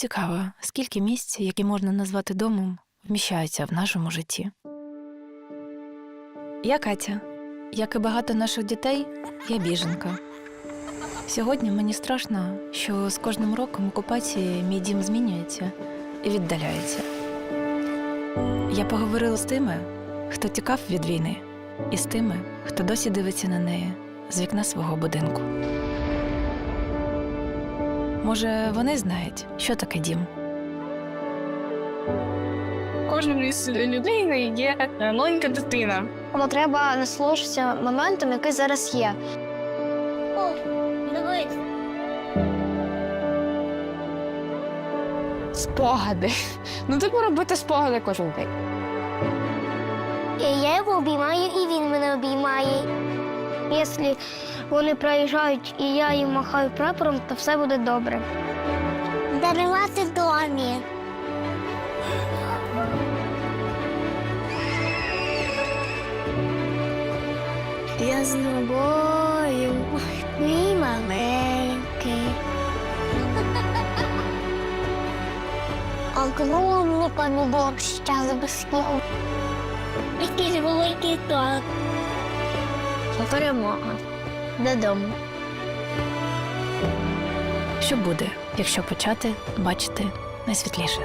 Цікаво, скільки місць, які можна назвати домом, вміщаються в нашому житті. Я Катя. Як і багато наших дітей, я біженка. Сьогодні мені страшно, що з кожним роком окупації мій дім змінюється і віддаляється. Я поговорила з тими, хто тікав від війни, і з тими, хто досі дивиться на неї з вікна свого будинку. Може, вони знають, що таке дім. Кожен із людей є маленька дитина. Тому треба насолоджуватися моментом, який зараз є. О, дивись. Спогади. Ну, типу робити спогади кожен день. І я його обіймаю, і він мене обіймає. Якщо вони проїжджають і я їм махаю прапором, то все буде добре. Дарувати домі. Я з тобою, мій маленький. Мені помідор ще забезпечив? Якийсь великий торт. Перемога. Додому. Що буде, якщо почати бачити найсвітліше?